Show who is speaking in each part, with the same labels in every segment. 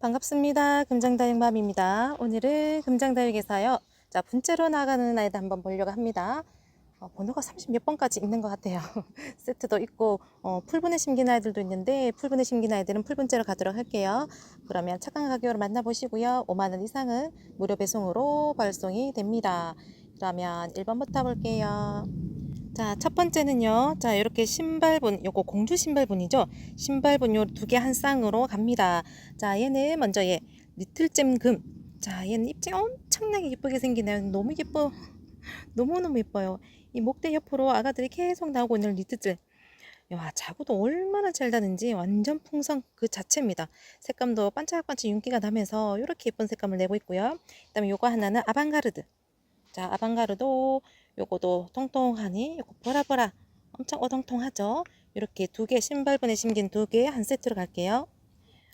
Speaker 1: 반갑습니다. 금장다육맘입니다. 오늘은 금장다육에서요. 자, 분째로 나가는 아이들 한번 보려고 합니다. 어, 번호가 30몇 번까지 있는 것 같아요. 세트도 있고, 어, 풀분에 심긴 아이들도 있는데, 풀분에 심긴 아이들은 풀분째로 가도록 할게요. 그러면 착한 가격으로 만나보시고요. 5만 원 이상은 무료 배송으로 발송이 됩니다. 그러면 1번부터 볼게요. 자, 첫 번째는요. 자, 이렇게 신발분, 요거 공주 신발분이죠. 신발분 요 두 개 한 쌍으로 갑니다. 자, 얘는 먼저 얘 리틀잼 금. 자, 얘는 입장이 엄청나게 예쁘게 생기네요. 너무 예뻐. 너무너무 예뻐요. 이 목대 옆으로 아가들이 계속 나오고 있는 리틀잼. 야, 자구도 얼마나 잘 다는지 완전 풍성 그 자체입니다. 색감도 반짝반짝 윤기가 나면서 이렇게 예쁜 색감을 내고 있고요. 그 다음에 요거 하나는 아방가르드. 자, 아방가르도 요거도 통통하니 요거 보라보라 엄청 어동통하죠. 이렇게 두 개 신발분에 심긴 두 개 한 세트로 갈게요.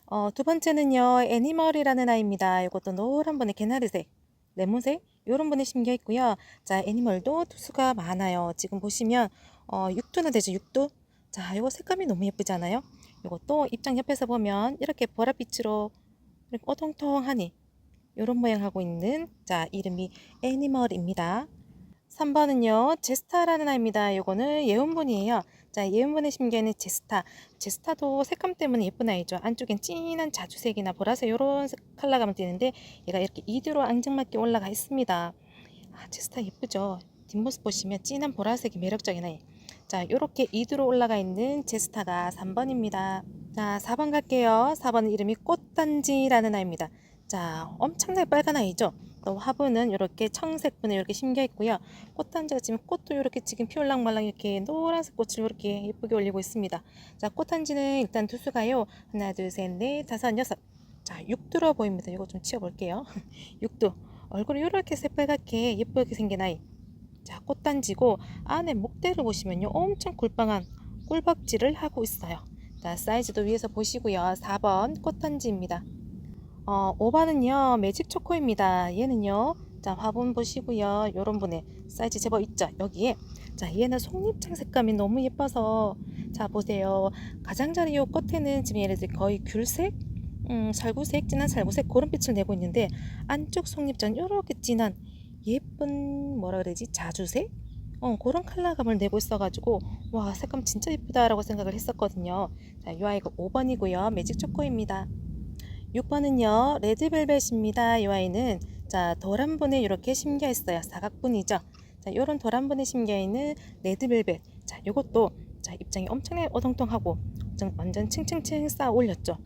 Speaker 1: 어, 두 번째는요 애니멀이라는 아이입니다. 이것도 노란 분의 개나리색, 레몬색 이런 분에 심겨 있고요. 자 애니멀도 투수가 많아요. 지금 보시면 어, 6두는 되죠 6두. 자 이거 색감이 너무 예쁘잖아요. 이것도 입장 옆에서 보면 이렇게 보랏빛으로 이렇게 어동통하니 이런 모양 하고 있는 자 이름이 애니멀입니다. 3번은요 제스타라는 아이입니다. 요거는 예운분이에요. 자 예운분의 심겨있는 제스타. 제스타도 색감 때문에 예쁜 아이죠. 안쪽엔 진한 자주색이나 보라색 이런 컬러감을 띠는데 얘가 이렇게 이대로 앙증맞게 올라가 있습니다. 아 제스타 예쁘죠. 뒷모습 보시면 진한 보라색이 매력적인 아이. 자 이렇게 이대로 올라가 있는 제스타가 3번입니다. 자 4번 갈게요. 4번 이름이 꽃단지라는 아이입니다. 자 엄청나게 빨간 아이죠. 또 화분은 이렇게 청색분에 이렇게 심겨 있고요. 꽃단지가 지금 꽃도 이렇게 지금 피올랑말랑 이렇게 노란색 꽃을 이렇게 예쁘게 올리고 있습니다. 자, 꽃단지는 일단 두 수가요. 하나, 둘, 셋, 넷, 다섯, 여섯. 자, 6두로 보입니다. 이거 좀 치워볼게요. 6두. 얼굴이 이렇게 새빨갛게 예쁘게 생긴 아이. 자, 꽃단지고 안에 목대를 보시면요. 엄청 굴빵한 꿀박지를 하고 있어요. 자, 사이즈도 위에서 보시고요. 4번 꽃단지입니다. 어, 5번은요, 매직 초코입니다. 얘는요, 자, 화분 보시고요. 요런 분의 사이즈 제법 있죠? 여기에. 자, 얘는 속잎창 색감이 너무 예뻐서, 자, 보세요. 가장자리 요 끝에는 지금 얘네들 거의 귤색? 음, 살구색, 진한 살구색, 그런 빛을 내고 있는데, 안쪽 속잎장 요렇게 진한, 예쁜, 뭐라 그러지? 자주색? 어, 그런 컬러감을 내고 있어가지고, 와, 색감 진짜 예쁘다라고 생각을 했었거든요. 자, 요 아이가 5번이고요. 매직 초코입니다. 6번은요 레드벨벳입니다. 이 아이는 자 도란 분에 이렇게 심겨 있어요. 사각분이죠? 자 요런 도란 분에 심겨 있는 레드벨벳. 자 요것도 자 입장이 엄청나게 어동통하고 좀 완전 층층층 쌓아 올렸죠?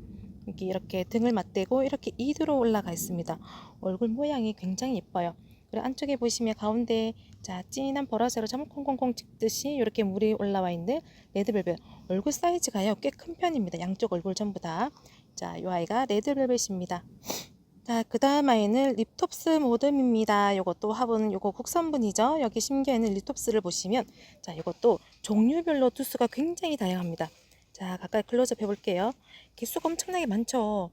Speaker 1: 이렇게 이렇게 등을 맞대고 이렇게 이두로 올라가 있습니다. 얼굴 모양이 굉장히 예뻐요. 그리고 안쪽에 보시면 가운데 자 진한 보라색으로 점 콩콩콩 찍듯이 이렇게 물이 올라와 있는 레드벨벳. 얼굴 사이즈가요 꽤 큰 편입니다. 양쪽 얼굴 전부 다 자, 이 아이가 레드벨벳입니다. 자, 그 다음 아이는 립톱스 모듬입니다. 요것도 화분, 요거 국산분이죠. 여기 심겨 있는 립톱스를 보시면, 자, 이것도 종류별로 두수가 굉장히 다양합니다. 자, 가까이 클로즈업 해볼게요. 개수가 엄청나게 많죠.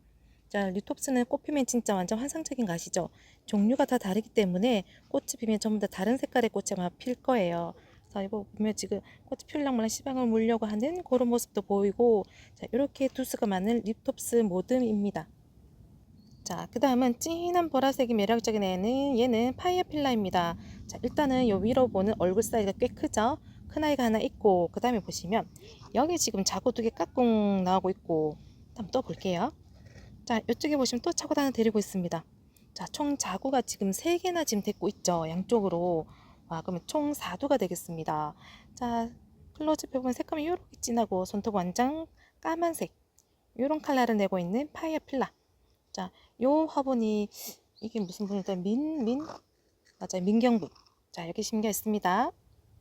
Speaker 1: 자, 립톱스는 꽃 피면 진짜 완전 환상적인 거 아시죠? 종류가 다 다르기 때문에 꽃이 피면 전부 다 다른 색깔의 꽃이 아마 필 거예요. 자, 이거 보면 지금 꽃이 피울랑말랑 시방을 물려고 하는 그런 모습도 보이고, 자, 이렇게 두수가 많은 립톱스 모듬입니다. 자, 그 다음은 진한 보라색이 매력적인 애는 얘는 파이어필라입니다. 자, 일단은 요 위로 보는 얼굴 사이즈가 꽤 크죠? 큰 아이가 하나 있고, 그 다음에 보시면 여기 지금 자구 두개 깍꿍 나오고 있고, 한번 또 볼게요. 자, 이쪽에 보시면 또 자구 하나 데리고 있습니다. 자, 총 자구가 지금 세 개나 지금 데리고 있죠. 양쪽으로. 와, 그러면 총 4두가 되겠습니다. 자, 클로즈업 해보면 색감이 이렇게 진하고 손톱 완전 까만색 이런 컬러를 내고 있는 파이어필라. 자, 요 화분이 이게 무슨 분이다? 민, 민? 맞아요. 민경분. 자, 이렇게 심겨 있습니다.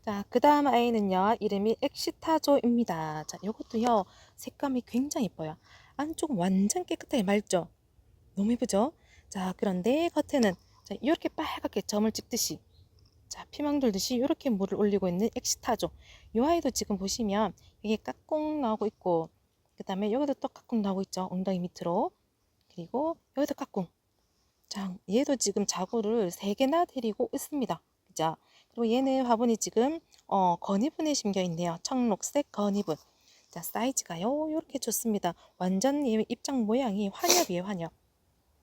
Speaker 1: 자, 그 다음 아이는요. 이름이 엑시타조입니다. 자, 요것도요. 색감이 굉장히 예뻐요. 안쪽 완전 깨끗하게 맑죠? 너무 예쁘죠? 자, 그런데 겉에는 자, 이렇게 빨갛게 점을 찍듯이 자, 피망 돌듯이 이렇게 물을 올리고 있는 엑시타조. 이 아이도 지금 보시면 이게 깍꿍 나오고 있고, 그 다음에 여기도 또 깍꿍 나오고 있죠. 엉덩이 밑으로. 그리고 여기도 깍꿍. 자, 얘도 지금 자구를 세 개나 데리고 있습니다. 그죠? 그리고 얘는 화분이 지금 어, 건이분에 심겨 있네요. 청록색 건이분. 자, 사이즈가요. 이렇게 좋습니다. 완전 이 입장 모양이 환엽이에요, 환엽.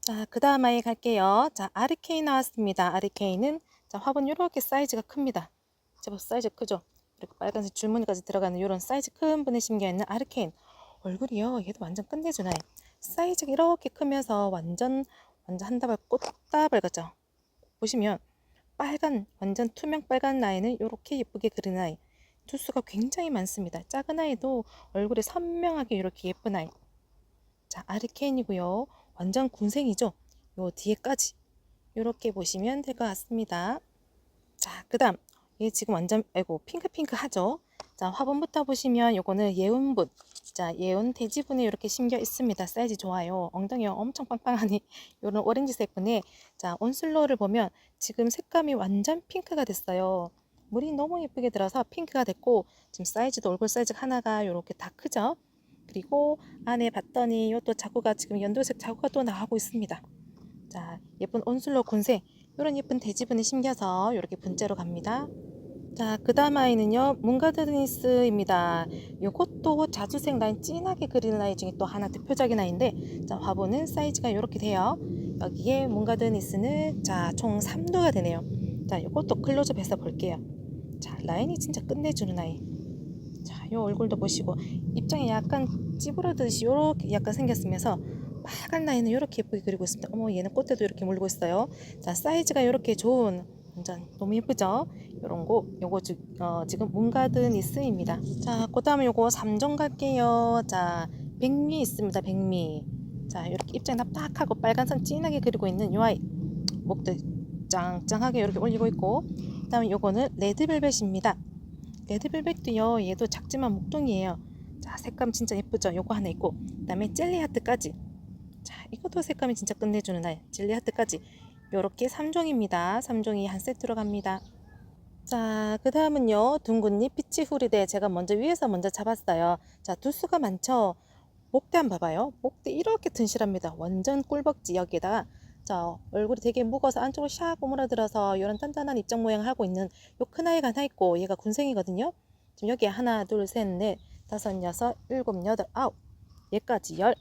Speaker 1: 자, 그 다음 아이 갈게요. 자, 아르케인 나왔습니다. 아르케인은 자, 화분 이렇게 사이즈가 큽니다. 제법 사이즈 크죠? 이렇게 빨간색 줄무늬까지 들어가는 이런 사이즈 큰 분에 심겨 있는 아르케인. 얼굴이요. 얘도 완전 끝내주나요? 사이즈가 이렇게 크면서 완전 완전 한 다발 꽃다발 같죠? 보시면 빨간 완전 투명 빨간 라인을 이렇게 예쁘게 그린 아이. 두수가 굉장히 많습니다. 작은 아이도 얼굴에 선명하게 이렇게 예쁜 아이. 자, 아르케인이고요. 완전 군생이죠. 요 뒤에까지 이렇게 보시면 될 것 같습니다. 자, 그 다음 얘 지금 완전 아이고 핑크핑크 하죠. 자, 화분부터 보시면 요거는 예운분. 자, 예운 돼지분에 이렇게 심겨 있습니다. 사이즈 좋아요. 엉덩이가 엄청 빵빵하니 요런 오렌지색 분에 자, 온슬로를 보면 지금 색감이 완전 핑크가 됐어요. 물이 너무 예쁘게 들어서 핑크가 됐고 지금 사이즈도 얼굴 사이즈 하나가 이렇게 다 크죠. 그리고 안에 봤더니 요또 자구가 지금 연두색 자구가 또 나오고 있습니다. 자, 예쁜 온슬로 군색 이런 예쁜 돼지분에 심겨서 이렇게 분재로 갑니다. 자, 그 다음 아이는요, 문가드니스입니다. 요것도 자주색 라인 진하게 그리는 아이 중에 또 하나 대표적인 아이인데, 자, 화분은 사이즈가 이렇게 돼요. 여기에 문가드니스는 자, 총 3도가 되네요. 자, 요것도 클로즈업 해서 볼게요. 자, 라인이 진짜 끝내주는 아이. 자, 요 얼굴도 보시고, 입장이 약간 찌부러듯이 요렇게 약간 생겼으면서, 빨간 라인을 이렇게 예쁘게 그리고 있습니다. 어머, 얘는 꽃대도 이렇게 물고 있어요. 자, 사이즈가 이렇게 좋은, 완전 너무 예쁘죠? 요런 거, 요거 지, 어, 지금 문가드니스입니다. 자, 그 다음에 요거 3종 갈게요. 자, 백미 있습니다. 백미. 자, 이렇게 입장 납작하고 빨간 선 진하게 그리고 있는 요 아이. 목도 짱짱하게 이렇게 올리고 있고, 그 다음에 요거는 레드벨벳입니다. 레드벨벳도요, 얘도 작지만 목동이에요. 자, 색감 진짜 예쁘죠? 요거 하나 있고, 그 다음에 젤리 하트까지. 자, 이것도 색감이 진짜 끝내주는 아이. 젤리 하트까지. 요렇게 3종입니다. 3종이 한 세트로 갑니다. 자, 그 다음은요, 둥근잎 피치 후리대. 제가 먼저 위에서 먼저 잡았어요. 자, 두수가 많죠? 목대 한번 봐봐요. 목대 이렇게 튼실합니다. 완전 꿀벅지 여기에다가 자, 얼굴이 되게 무거워서 안쪽으로 샥 오므라들어서 이런 단단한 입장 모양을 하고 있는 요 큰 아이가 하나 있고 얘가 군생이거든요. 지금 여기에 하나, 둘, 셋, 넷, 다섯, 여섯, 일곱, 여덟, 아홉 얘까지 열,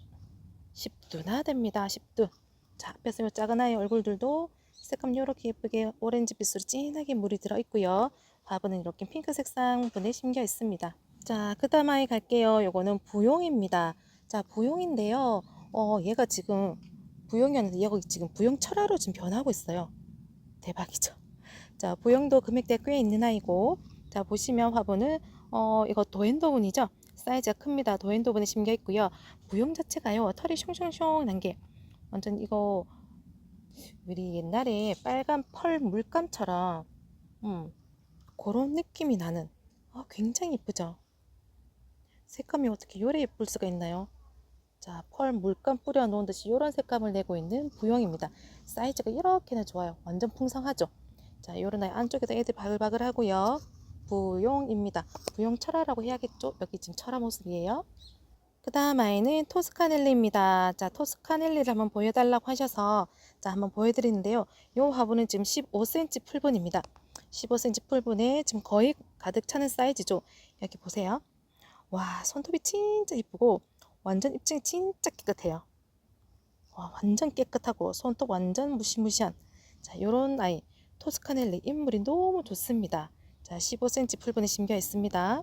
Speaker 1: 10두나 됩니다. 10두. 자, 요 작은 아이 얼굴들도 색감 이렇게 예쁘게 오렌지 빛으로 진하게 물이 들어 있고요. 화분은 이렇게 핑크 색상 분에 심겨 있습니다. 자, 그 다음 아이 갈게요. 요거는 부용입니다. 자, 부용인데요. 어, 얘가 지금 부용이었는데 얘가 지금 부용 철화로 지금 변하고 있어요. 대박이죠. 자, 부용도 금액대 꽤 있는 아이고, 자, 보시면 화분은, 어, 이거 도엔도분이죠. 사이즈가 큽니다. 도엔도분에 심겨 있고요. 부용 자체가요, 털이 숑숑숑 난 게, 완전 이거, 우리 옛날에 빨간 펄 물감처럼, 음, 그런 느낌이 나는, 아, 굉장히 예쁘죠? 색감이 어떻게 요래 예쁠 수가 있나요? 자, 펄 물감 뿌려 놓은 듯이 이런 색감을 내고 있는 부용입니다. 사이즈가 이렇게나 좋아요. 완전 풍성하죠? 자, 요런 아이 안쪽에도 애들 바글바글 하고요. 부용입니다. 부용 철화라고 해야겠죠? 여기 지금 철화 모습이에요. 그 다음 아이는 토스카넬리입니다. 자, 토스카넬리를 한번 보여달라고 하셔서 자, 한번 보여드리는데요. 요 화분은 지금 15cm 풀분입니다. 15cm 풀분에 지금 거의 가득 차는 사이즈죠. 여기 보세요. 와, 손톱이 진짜 이쁘고 완전 입장이 진짜 깨끗해요. 와, 완전 깨끗하고 손톱 완전 무시무시한 자, 요런 아이 토스카넬리 인물이 너무 좋습니다. 자, 15cm 풀분에 심겨 있습니다.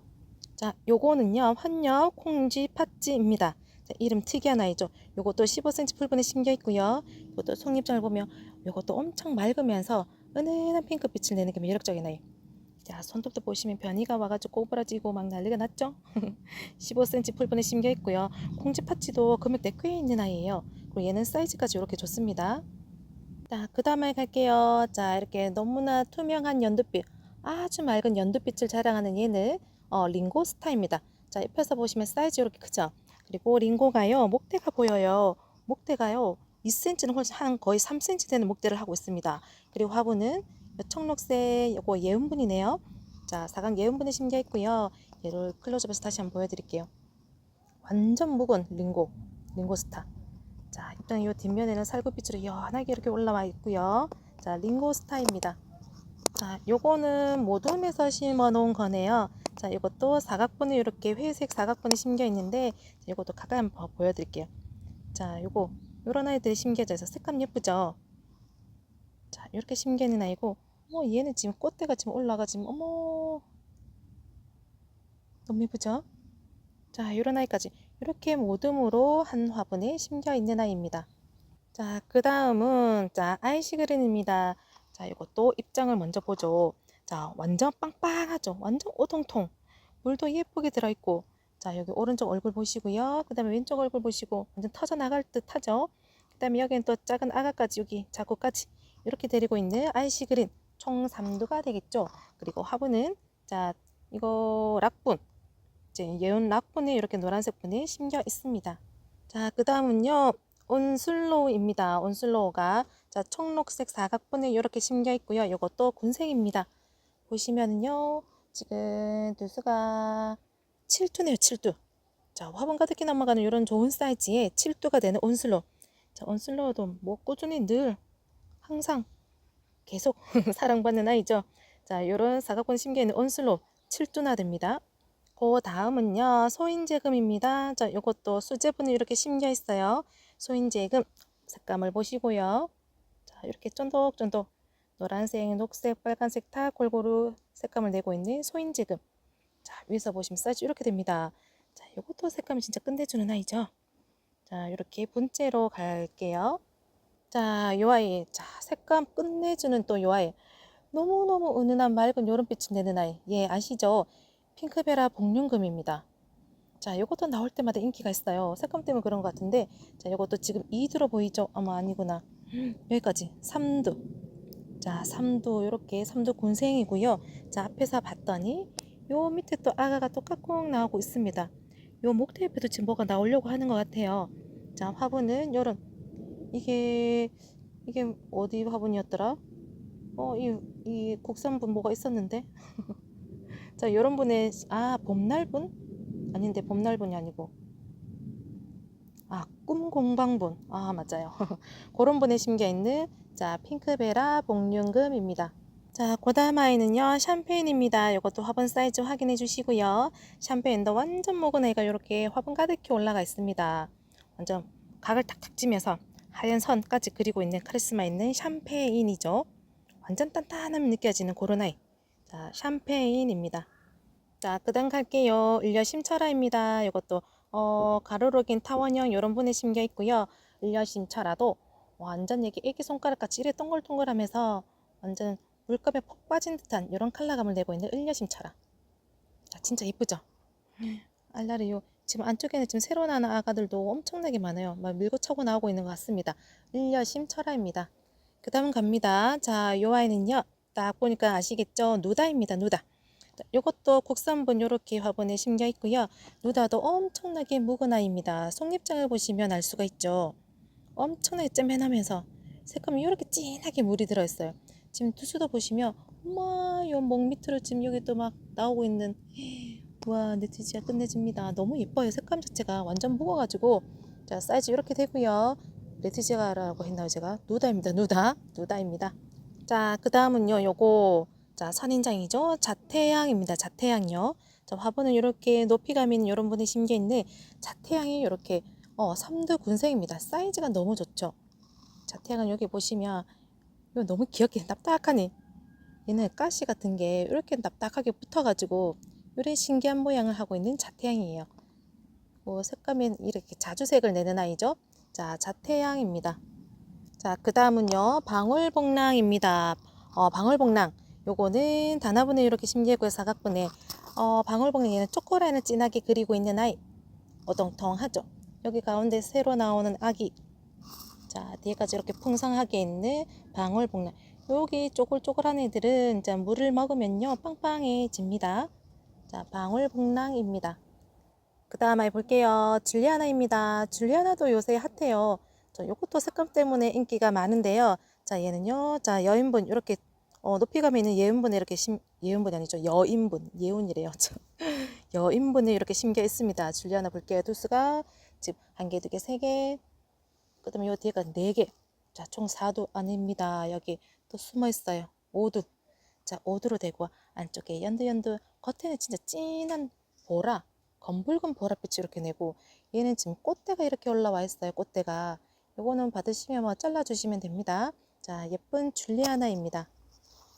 Speaker 1: 자, 요거는요, 환엽 콩쥐 팥쥐입니다. 자, 이름 특이한 아이죠. 요것도 15cm 풀분에 심겨 있고요. 이것도 속잎장을 보면 요것도 엄청 맑으면서 은은한 핑크빛을 내는 게 매력적인 아이. 자, 손톱도 보시면 변이가 와가지고 꼬부라지고 막 난리가 났죠? 15cm 풀분에 심겨 있고요. 콩쥐 팥쥐도 금액대 꽤 있는 아이예요. 그리고 얘는 사이즈까지 이렇게 좋습니다. 자, 그 다음에 갈게요. 자, 이렇게 너무나 투명한 연두빛, 아주 맑은 연두빛을 자랑하는 얘는 어, 링고스타입니다. 자, 옆에서 보시면 사이즈 이렇게 크죠? 그리고 링고가요, 목대가 보여요. 목대가요, 2cm는 훨씬 한 거의 3cm 되는 목대를 하고 있습니다. 그리고 화분은 청록색 요거 예은분이네요. 자, 사각 예은분에 심겨 있고요. 얘를 클로즈업해서 다시 한번 보여드릴게요. 완전 묵은 링고, 링고스타. 자, 일단 이 뒷면에는 살구빛으로 연하게 이렇게 올라와 있고요. 자, 링고스타입니다. 자, 요거는 모둠에서 심어 놓은 거네요. 자, 이것도 사각분에 이렇게 회색 사각분에 심겨 있는데, 자, 이것도 가까이 한번 보여드릴게요. 자, 요거, 요런 아이들이 심겨져 있어. 색감 예쁘죠? 자, 이렇게 심겨 있는 아이고, 어머, 얘는 지금 꽃대가 지금 올라가, 지금, 어머. 너무 예쁘죠? 자, 요런 아이까지. 이렇게 모둠으로 한 화분에 심겨 있는 아이입니다. 자, 그 다음은, 자, 아이시그린입니다. 자, 이것도 입장을 먼저 보죠. 자, 완전 빵빵하죠. 완전 오동통. 물도 예쁘게 들어있고. 자, 여기 오른쪽 얼굴 보시고요. 그 다음에 왼쪽 얼굴 보시고 완전 터져 나갈 듯 하죠. 그 다음에 여기는 또 작은 아가까지 여기 자구까지 이렇게 데리고 있는 아이시 그린 총 3두가 되겠죠. 그리고 화분은 자, 이거 락분. 이제 예온 락분에 이렇게 노란색 분이 심겨 있습니다. 자, 그 다음은요. 온슬로우입니다. 온슬로우가 자, 청록색 사각분에 이렇게 심겨 있고요. 이것도 군색입니다. 보시면은요. 지금 두수가 7두네요. 7두. 자, 화분 가득히 넘어가는 이런 좋은 사이즈의 7두가 되는 온슬로우. 자, 온슬로우도 뭐 꾸준히 늘 항상 계속 사랑받는 아이죠. 자, 이런 사각분 심겨 있는 온슬로우 7두나 됩니다. 그 다음은요. 소인제금입니다. 자, 이것도 수제분이 이렇게 심겨 있어요. 소인제금 색감을 보시고요. 자, 이렇게 쫀득쫀득 노란색, 녹색, 빨간색 다 골고루 색감을 내고 있는 소인제금. 자, 위에서 보시면 사이즈 이렇게 됩니다. 자, 이것도 색감이 진짜 끝내주는 아이죠. 자, 이렇게 분째로 갈게요. 자, 요 아이. 자, 색감 끝내주는 또 요 아이. 너무너무 은은한 맑은 요런빛을 내는 아이. 예, 아시죠? 핑크베라 복륜금입니다. 자, 요것도 나올 때마다 인기가 있어요. 색감 때문에 그런 것 같은데, 자, 요것도 지금 2두로 보이죠? 아마 아니구나. 여기까지 3두. 자, 3두 이렇게 3두 군생이고요. 자, 앞에서 봤더니 요 밑에 또 아가가 또 깍꿍 나오고 있습니다. 요 목대 옆에도 지금 뭐가 나오려고 하는 것 같아요. 자, 화분은 요런 이게 이게 어디 화분이었더라? 어, 이, 이 국산분 뭐가 있었는데? 자, 요런 분의 아, 봄날분? 아닌데 봄날분이 아니고 아, 꿈공방분. 아, 맞아요. 그런 분에 심겨 있는 자, 핑크베라 복륜금입니다. 자, 그 다음 아이는요, 샴페인입니다. 이것도 화분 사이즈 확인해 주시고요. 샴페인도 완전 먹은 애가 이렇게 화분 가득히 올라가 있습니다. 완전 각을 탁탁 찌면서 하얀 선까지 그리고 있는 카리스마 있는 샴페인이죠. 완전 단단함이 느껴지는 그런 아이. 자, 샴페인입니다. 자, 그 다음 갈게요. 일려 심철아입니다. 이것도 어, 가로로 긴 타원형 이런 분에 심겨 있고요. 일려 심철아도 완전 이게 애기 손가락 같이 이래 동글동글하면서 완전 물감에 푹 빠진 듯한 이런 컬러감을 내고 있는 일려 심철아. 자, 진짜 이쁘죠? 알라리요. 지금 안쪽에는 지금 새로 나는 아가들도 엄청나게 많아요. 막 밀고 차고 나오고 있는 것 같습니다. 일려 심철아입니다. 그 다음 갑니다. 자, 요 아이는요. 딱 보니까 아시겠죠? 누다입니다. 누다. 자, 요것도 국산분 요렇게 화분에 심겨 있고요. 누다도 엄청나게 묵은 아이입니다. 속잎장을 보시면 알 수가 있죠. 엄청나게 쨍맨하면서 색감이 이렇게 진하게 물이 들어있어요. 지금 투수도 보시면 엄마 요목 밑으로 지금 여기 또 막 나오고 있는 와 네티지가 끝내줍니다. 너무 예뻐요. 색감 자체가 완전 묵어가지고 자 사이즈 이렇게 되고요. 레티지가라고 했나요 제가? 누다입니다. 누다. 누다입니다. 자, 그 다음은요, 요거, 자, 선인장이죠. 자태양입니다. 자태양이요. 자, 화분은 이렇게 높이감 있는 이런 심겨 있는 자태양이 이렇게, 어, 3두 군색입니다. 사이즈가 너무 좋죠. 자태양은 여기 보시면, 이거 너무 귀엽게 납작하네. 얘는 가시 같은 게 이렇게 납작하게 붙어가지고, 이런 신기한 모양을 하고 있는 자태양이에요. 뭐, 색감이 이렇게 자주색을 내는 아이죠. 자, 자태양입니다. 자, 그 다음은요, 방울복랑입니다. 어, 방울복랑. 요거는 단화분에 이렇게 심기고요, 사각분에. 어, 방울복랑에는 초코라인을 진하게 그리고 있는 아이. 어동통하죠. 여기 가운데 새로 나오는 아기. 자, 뒤에까지 이렇게 풍성하게 있는 방울복랑. 여기 쪼글쪼글한 애들은 이제 물을 먹으면요, 빵빵해집니다. 자, 방울복랑입니다. 그 다음 아이 볼게요. 줄리아나입니다. 줄리아나도 요새 핫해요. 자, 요것도 색감 때문에 인기가 많은데요. 자, 얘는요. 자, 여인분 이렇게 어, 높이감이 있는 예은분에 이렇게 심 예은분이 아니죠. 여인분. 예운이래요. 저. 여인분에 이렇게 심겨 있습니다. 줄리아나 볼게요. 두수가 지금 한 개, 두 개, 세 개. 그 다음에 요 뒤에가 네 개. 자, 총 4두 아닙니다. 여기 또 숨어 있어요. 5두. 자, 오드로 되고 안쪽에 연두연두 겉에는 진짜 진한 보라, 검붉은 보랏빛이 이렇게 내고 얘는 지금 꽃대가 이렇게 올라와 있어요. 꽃대가. 요거는 받으시면 뭐 잘라주시면 됩니다. 자, 예쁜 줄리아나입니다.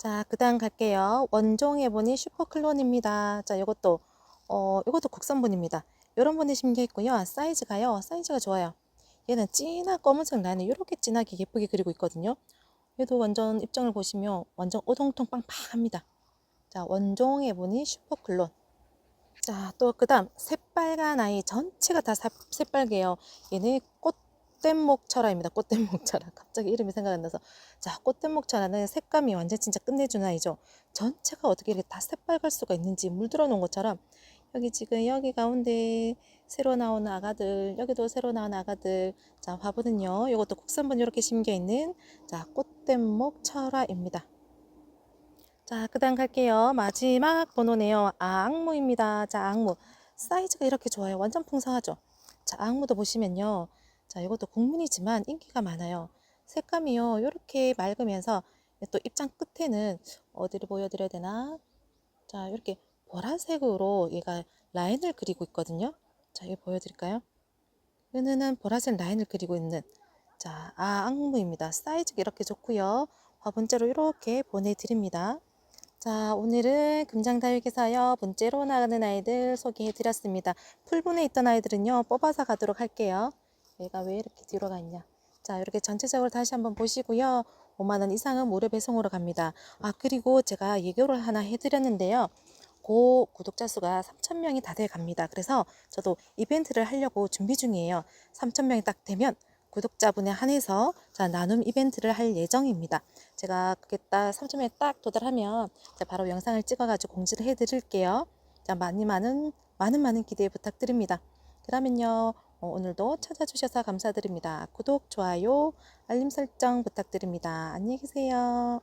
Speaker 1: 자, 그 다음 갈게요. 원종 해보니 슈퍼클론입니다. 자, 요것도, 어, 요것도 국산분입니다. 요런 분이 심겨 있고요. 사이즈가요. 사이즈가 좋아요. 얘는 진한 검은색 라인을 이렇게 진하게 예쁘게 그리고 있거든요. 얘도 완전 입장을 보시면 완전 오동통 빵빵합니다. 자, 원종 해보니 슈퍼클론. 자, 또 그 다음 새빨간 아이 전체가 다 사- 새빨개요. 얘는 꽃 댐목 철화입니다. 꽃댐목 철화. 갑자기 이름이 생각이 안 나서. 자, 꽃댐목 철화는 색감이 완전 진짜 끝내주는 아이죠. 전체가 어떻게 이렇게 다 새빨갈 수가 있는지 물들어 놓은 것처럼 여기 지금 여기 가운데 새로 나온 아가들 여기도 새로 나온 아가들. 자 화분은요. 이것도 국산분 이렇게 심겨 있는 자 꽃댐목 철화입니다. 자 그다음 갈게요. 마지막 번호네요. 악무입니다. 자 악무. 사이즈가 이렇게 좋아요. 완전 풍성하죠? 자 악무도 보시면요 자 이것도 국민이지만 인기가 많아요 색감이요 이렇게 맑으면서 또 입장 끝에는 어디를 보여드려야 되나 자 이렇게 보라색으로 얘가 라인을 그리고 있거든요. 자, 이거 보여드릴까요? 은은한 보라색 라인을 그리고 있는 자, 아, 악무입니다. 사이즈가 이렇게 좋고요. 화분째로 이렇게 보내드립니다. 자, 오늘은 금장다육에서요. 분째로 나가는 아이들 소개해드렸습니다. 풀분에 있던 아이들은요. 뽑아서 가도록 할게요. 얘가 왜 이렇게 뒤로 가 있냐. 자, 이렇게 전체적으로 다시 한번 보시고요. 5만원 이상은 무료 배송으로 갑니다. 아, 그리고 제가 예고를 하나 해드렸는데요. 고 구독자 수가 3,000명이 다 돼 갑니다. 그래서 저도 이벤트를 하려고 준비 중이에요. 3,000명이 딱 되면 구독자분에 한해서 자, 나눔 이벤트를 할 예정입니다. 제가 그게 딱 3,000명이 딱 도달하면 자, 바로 영상을 찍어가지고 공지를 해드릴게요. 자, 많이 많은 많은 많은 기대 부탁드립니다. 그러면요 어, 오늘도 찾아주셔서 감사드립니다. 구독, 좋아요, 알림 설정 부탁드립니다. 안녕히 계세요.